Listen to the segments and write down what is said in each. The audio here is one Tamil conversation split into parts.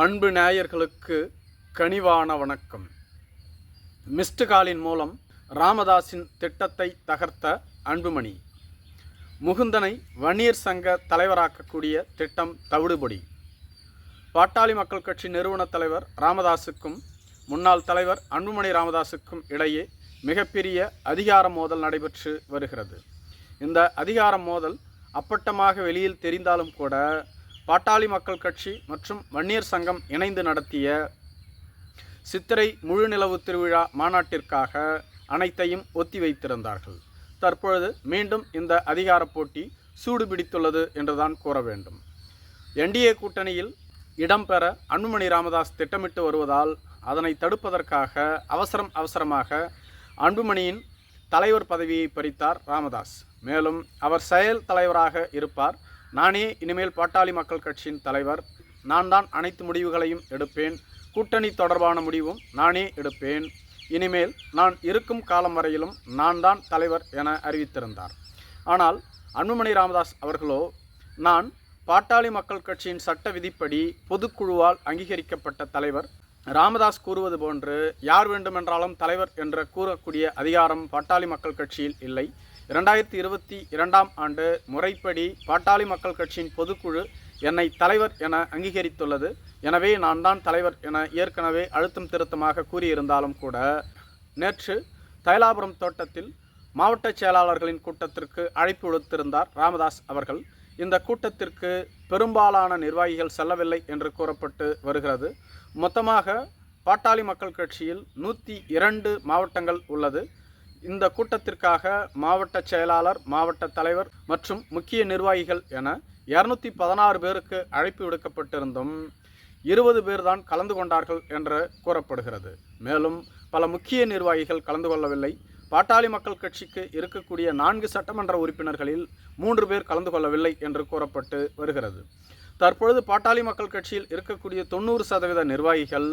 அன்பு நேயர்களுக்கு கனிவான வணக்கம். மிஸ்டு காலின் மூலம் ராமதாஸின் திட்டத்தை தகர்த்த அன்புமணி. முகுந்தனை வன்னியர் சங்க தலைவராக்கக்கூடிய திட்டம் தவிடுபொடி. பாட்டாளி மக்கள் கட்சி நிறுவன தலைவர் ராமதாஸுக்கும் முன்னாள் தலைவர் அன்புமணி ராமதாஸுக்கும் இடையே மிகப்பெரிய அதிகார மோதல் நடைபெற்று வருகிறது. இந்த அதிகார மோதல் அப்பட்டமாக வெளியில் தெரிந்தாலும் கூட பாட்டாளி மக்கள் கட்சி மற்றும் வன்னியர் சங்கம் இணைந்து நடத்திய சித்திரை முழு நிலவு திருவிழா மாநாட்டிற்காக அனைத்தையும் ஒத்தி வைத்திருந்தார்கள். தற்பொழுது மீண்டும் இந்த அதிகார போட்டி சூடு பிடித்துள்ளது என்றுதான் கூற வேண்டும். என்டிஏ கூட்டணியில் இடம்பெற அன்புமணி ராமதாஸ் திட்டமிட்டு வருவதால் அதனை தடுப்பதற்காக அவசரம் அவசரமாக அன்புமணியின் தலைவர் பதவியை பறித்தார் ராமதாஸ். மேலும் அவர் செயல் தலைவராக இருப்பார் நானே இனிமேல் பாட்டாளி மக்கள் கட்சியின் தலைவர். நான் தான் அனைத்து முடிவுகளையும் எடுப்பேன். கூட்டணி தொடர்பான முடிவும் நானே எடுப்பேன். இனிமேல் நான் இருக்கும் காலம் வரையிலும் நான் தான் தலைவர் என அறிவித்திருந்தார். ஆனால் அன்புமணி ராமதாஸ் அவர்களோ நான் பாட்டாளி மக்கள் கட்சியின் சட்ட விதிப்படி பொதுக்குழுவால் அங்கீகரிக்கப்பட்ட தலைவர். ராமதாஸ் கூறுவது போன்று யார் வேண்டுமென்றாலும் தலைவர் என்று கூறக்கூடிய அதிகாரம் பாட்டாளி மக்கள் கட்சியில் இல்லை. இரண்டாயிரத்தி இருபத்தி இரண்டாம் ஆண்டு முறைப்படி பாட்டாளி மக்கள் கட்சியின் பொதுக்குழு என்னை தலைவர் என அங்கீகரித்துள்ளது. எனவே நான் தான் தலைவர் என ஏற்கனவே அழுத்தம் திருத்தமாக கூறியிருந்தாலும் கூட நேற்று தைலாபுரம் தோட்டத்தில் மாவட்ட செயலாளர்களின் கூட்டத்திற்கு அழைப்பு விடுத்திருந்தார் ராமதாஸ் அவர்கள். இந்த கூட்டத்திற்கு பெரும்பாலான நிர்வாகிகள் செல்லவில்லை என்று கூறப்பட்டு வருகிறது. மொத்தமாக பாட்டாளி மக்கள் கட்சியில் நூற்றி இரண்டு மாவட்டங்கள் உள்ளது. இந்த கூட்டத்திற்காக மாவட்ட செயலாளர் மாவட்ட தலைவர் மற்றும் முக்கிய நிர்வாகிகள் என இரநூத்தி பதினாறு பேருக்கு அழைப்பு விடுக்கப்பட்டிருந்தும் இருபது பேர் தான் கலந்து கொண்டார்கள் என்று கூறப்படுகிறது. மேலும் பல முக்கிய நிர்வாகிகள் கலந்து கொள்ளவில்லை. பாட்டாளி மக்கள் கட்சிக்கு இருக்கக்கூடிய நான்கு சட்டமன்ற உறுப்பினர்களில் மூன்று பேர் கலந்து கொள்ளவில்லை என்று கூறப்பட்டு வருகிறது. தற்பொழுது பாட்டாளி மக்கள் கட்சியில் இருக்கக்கூடிய தொண்ணூறு சதவீத நிர்வாகிகள்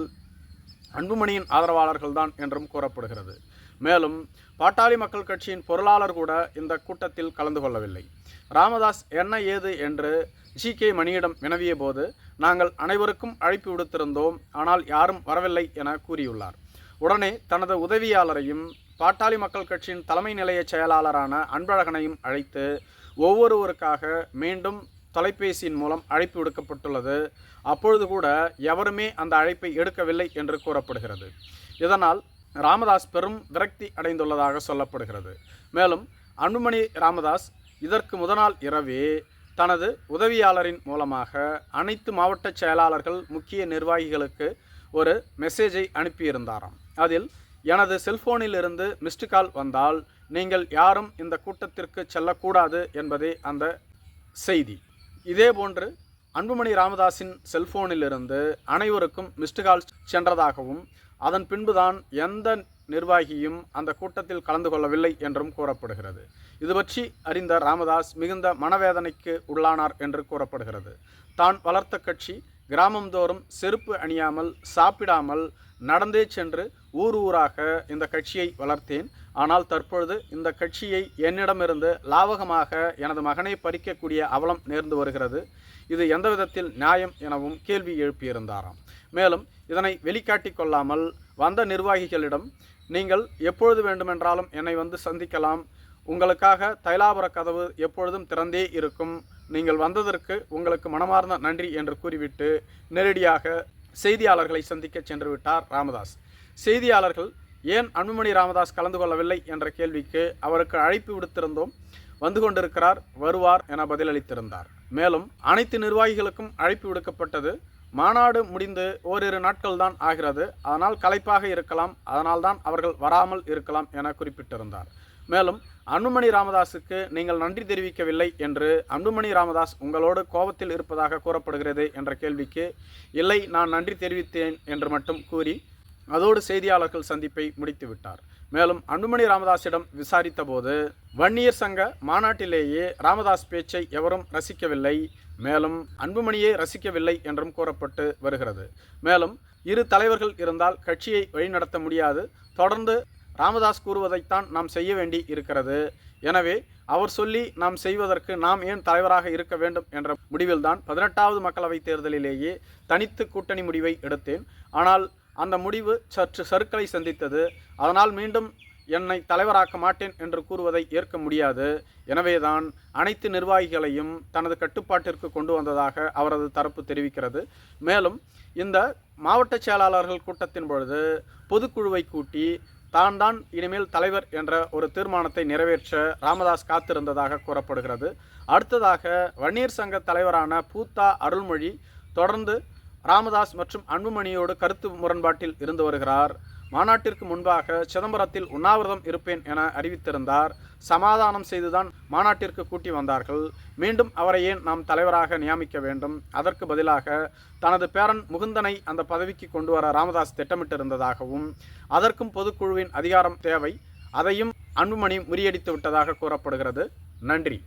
அன்புமணியின் ஆதரவாளர்கள் தான் என்றும் கூறப்படுகிறது. மேலும் பாட்டாளி மக்கள் கட்சியின் பொருளாளர் கூட இந்த கூட்டத்தில் கலந்து கொள்ளவில்லை. ராமதாஸ் என்ன ஏது என்று ஜி கே மணியிடம் வினவிய போது நாங்கள் அனைவருக்கும் அழைப்பு விடுத்திருந்தோம் ஆனால் யாரும் வரவில்லை என கூறியுள்ளார். உடனே தனது உதவியாளரையும் பாட்டாளி மக்கள் கட்சியின் தலைமை நிலைய செயலாளரான அன்பழகனையும் அழைத்து ஒவ்வொருவருக்காக மீண்டும் தொலைபேசியின் மூலம் அழைப்பு விடுக்கப்பட்டுள்ளது. அப்பொழுது கூட எவருமே அந்த அழைப்பை எடுக்கவில்லை என்று கூறப்படுகிறது. இதனால் ராமதாஸ் பெரும் விரக்தி அடைந்துள்ளதாக சொல்லப்படுகிறது. மேலும் அன்புமணி ராமதாஸ் இதற்கு முதநாள் இரவே தனது உதவியாளரின் மூலமாக அனைத்து மாவட்ட செயலாளர்கள் முக்கிய நிர்வாகிகளுக்கு ஒரு மெசேஜை அனுப்பியிருந்தாராம். அதில் எனது செல்போனிலிருந்து மிஸ்டு கால் வந்தால் நீங்கள் யாரும் இந்த கூட்டத்திற்கு செல்லக்கூடாது என்பதே அந்த செய்தி. இதேபோன்று அன்புமணி ராமதாஸின் செல்போனிலிருந்து அனைவருக்கும் மிஸ்டு கால் சென்றதாகவும் அதன் பின்புதான் எந்த நிர்வாகியும் அந்த கூட்டத்தில் கலந்து கொள்ளவில்லை என்றும் கூறப்படுகிறது. இது பற்றி அறிந்த ராமதாஸ் மிகுந்த மனவேதனைக்கு உள்ளானார் என்று கூறப்படுகிறது. தான் வளர்த்த கட்சி கிராமந்தோறும் செருப்பு அணியாமல் சாப்பிடாமல் நடந்தே சென்று ஊர் ஊராக இந்த கட்சியை வளர்த்தேன். ஆனால் தற்பொழுது இந்த கட்சியை என்னிடமிருந்து லாவகமாக எனது மகனை பறிக்கக்கூடிய அவலம் நேர்ந்து வருகிறது. இது எந்த விதத்தில் நியாயம் எனவும் கேள்வி எழுப்பியிருந்தாராம். மேலும் இதனை வெளிக்காட்டி கொள்ளாமல் வந்த நிர்வாகிகளிடம் நீங்கள் எப்பொழுது வேண்டுமென்றாலும் என்னை வந்து சந்திக்கலாம். உங்களுக்காக தைலாபுர கதவு எப்பொழுதும் திறந்தே இருக்கும். நீங்கள் வந்ததற்கு உங்களுக்கு மனமார்ந்த நன்றி என்று கூறிவிட்டு நேரடியாக செய்தியாளர்களை சந்திக்க சென்று விட்டார் ராமதாஸ். செய்தியாளர்கள் ஏன் அன்புமணி ராமதாஸ் கலந்து கொள்ளவில்லை என்ற கேள்விக்கு அவருக்கு அழைப்பு விடுத்திருந்தோம். வந்து கொண்டிருக்கிறார் வருவார் என பதிலளித்திருந்தார். மேலும் அனைத்து நிர்வாகிகளுக்கும் அழைப்பு விடுக்கப்பட்டது மாநாடு முடிந்து ஓரிரு நாட்கள் தான் ஆகிறது. அதனால் களைப்பாக இருக்கலாம் அதனால்தான் அவர்கள் வராமல் இருக்கலாம் என குறிப்பிட்டிருந்தார். மேலும் அன்புமணி ராமதாஸுக்கு நீங்கள் நன்றி தெரிவிக்கவில்லை என்று அன்புமணி ராமதாஸ் உங்களோடு கோபத்தில் இருப்பதாக கூறப்படுகிறது என்ற கேள்விக்கு இல்லை நான் நன்றி தெரிவித்தேன் என்று மட்டும் கூறி அதோடு செய்தியாளர்கள் சந்திப்பை முடித்து விட்டார் மேலும் அன்புமணி ராமதாஸிடம் விசாரித்தபோது வன்னியர் சங்க மாநாட்டிலேயே ராமதாஸ் பேச்சை எவரும் ரசிக்கவில்லை. மேலும் அன்புமணியே ரசிக்கவில்லை என்றும் கூறப்பட்டு வருகிறது. மேலும் இரு தலைவர்கள் இருந்தால் கட்சியை வழிநடத்த முடியாது. தொடர்ந்து ராமதாஸ் கூறுவதைத்தான் நாம் செய்ய வேண்டி இருக்கிறது. எனவே அவர் சொல்லி நாம் செய்வதற்கு நாம் ஏன் தலைவராக இருக்க வேண்டும் என்ற முடிவில்தான் பதினெட்டாவது மக்களவைத் தேர்தலிலேயே தனித்து கூட்டணி முடிவை எடுத்தேன். ஆனால் அந்த முடிவு சற்று சருக்களை சந்தித்தது. அதனால் மீண்டும் என்னை தலைவராக்க மாட்டேன் என்று கூறுவதை ஏற்க முடியாது. எனவேதான் அனைத்து நிர்வாகிகளையும் தனது கட்டுப்பாட்டிற்கு கொண்டு வந்ததாக அவரது தரப்பு தெரிவிக்கிறது. மேலும் இந்த மாவட்ட செயலாளர்கள் கூட்டத்தின் பொழுது பொதுக்குழுவை கூட்டி தான் தான் இனிமேல் தலைவர் என்ற ஒரு தீர்மானத்தை நிறைவேற்ற ராமதாஸ் காத்திருந்ததாக கூறப்படுகிறது. அடுத்ததாக வன்னியர் சங்க தலைவரான பூத்தா அருள்மொழி தொடர்ந்து ராமதாஸ் மற்றும் அன்புமணியோடு கருத்து முரண்பாட்டில் இருந்து வருகிறார். மாநாட்டிற்கு முன்பாக சிதம்பரத்தில் உண்ணாவிரதம் இருப்பேன் என அறிவித்திருந்தார். சமாதானம் செய்துதான் மாநாட்டிற்கு கூட்டி வந்தார்கள். மீண்டும் அவரை ஏன் நாம் தலைவராக நியமிக்க வேண்டும்? அதற்கு பதிலாக தனது பேரன் முகுந்தனை அந்த பதவிக்கு கொண்டு வர ராமதாஸ் திட்டமிட்டிருந்ததாகவும் அதற்கும் பொதுக்குழுவின் அதிகாரம் தேவை. அதையும் அன்புமணி முறியடித்து விட்டதாக கூறப்படுகிறது. நன்றி.